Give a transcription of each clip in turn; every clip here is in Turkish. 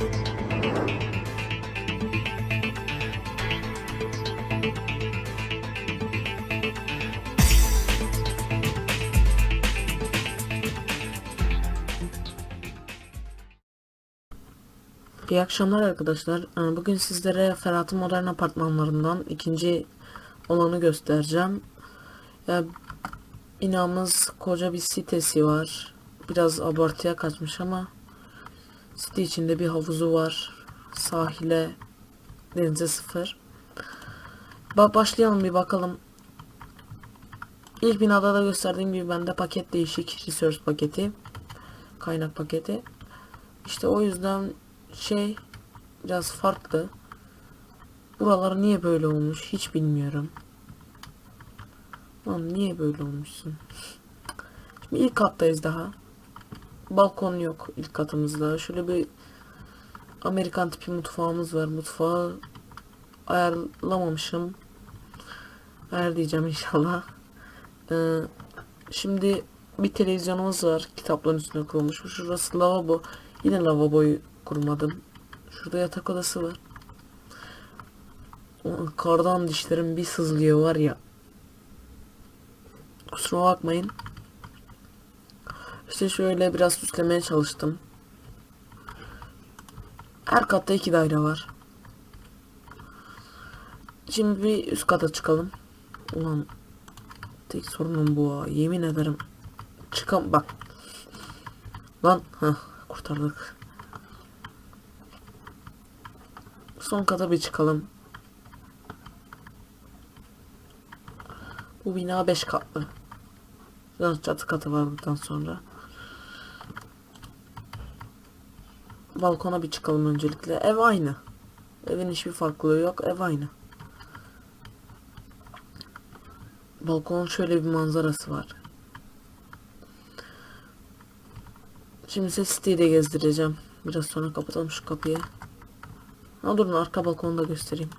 İyi akşamlar arkadaşlar. Ee, Bugün sizlere Ferhat'ın modern apartmanlarından ikinci olanı göstereceğim. Ya, binamız koca bir sitesi var. Biraz abartıya kaçmış ama site içinde bir havuzu var. Sahile denize sıfır. Ba başlayalım bir bakalım. İlk binada da gösterdiğim gibi bende paket değişik. Research paketi. Kaynak paketi. İşte o yüzden şey biraz farklı. Buralar niye böyle olmuş hiç bilmiyorum. Lan niye böyle olmuşsun? Şimdi ilk kattayız daha. Balkon yok ilk katımızda. Şöyle bir Amerikan tipi mutfağımız var. Mutfağı ayarlamamışım. Ayar diyeceğim inşallah. Ee, şimdi bir televizyonumuz var. Kitapların üstüne kurulmuş. Şurası lavabo. Yine lavaboyu kurmadım. Şurada yatak odası var. Kardan dişlerim bir sızlıyor var ya. Kusura bakmayın. İşte şöyle biraz süslemeye çalıştım. Her katta iki daire var. Şimdi bir üst kata çıkalım. Ulan tek sorunum bu. Yemin ederim. Çıkam bak. Lan ha kurtardık. Son kata bir çıkalım. Bu bina 5 katlı. Çatı katı var buradan sonra. Balkona bir çıkalım öncelikle. Ev aynı. Evin hiçbir farklılığı yok. Ev aynı. Balkonun şöyle bir manzarası var. Şimdi size siteyi de gezdireceğim. Biraz sonra kapatalım şu kapıyı. Ha durun arka balkonu da göstereyim.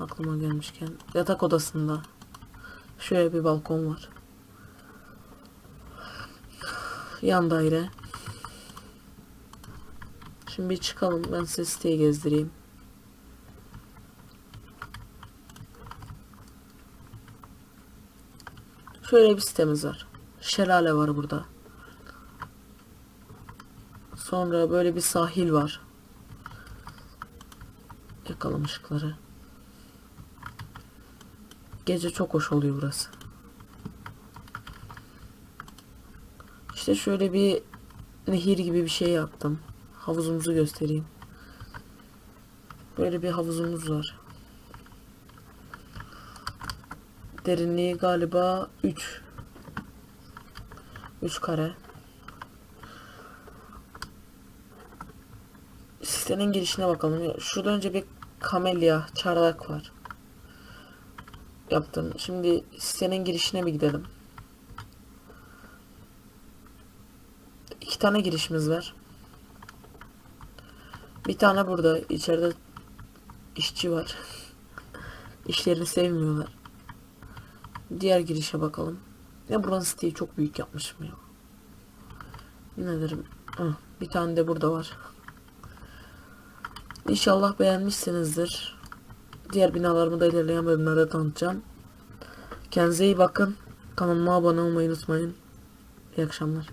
Aklıma gelmişken. Yatak odasında. Şöyle bir balkon var. Yan daire. Şimdi bir çıkalım. Ben size siteyi gezdireyim. Şöyle bir sitemiz var. Şelale var burada. Sonra böyle bir sahil var. Yakalım ışıkları. Gece çok hoş oluyor burası. İşte şöyle bir nehir gibi bir şey yaptım. Havuzumuzu göstereyim. Böyle bir havuzumuz var. Derinliği galiba 3 3 kare. Sitenin girişine bakalım. Şurada önce bir kamelya, çardak var. Yaptım. Şimdi sitenin girişine bir gidelim. İki tane girişimiz var. Bir tane burada. içeride işçi var. İşlerini sevmiyorlar. Diğer girişe bakalım. Ya buranın siteyi çok büyük yapmışım ya. Ne derim. Bir tane de burada var. İnşallah beğenmişsinizdir. Diğer binalarımı da ilerleyen bölümlerde tanıtacağım. Kendinize iyi bakın. Kanalıma abone olmayı unutmayın. İyi akşamlar.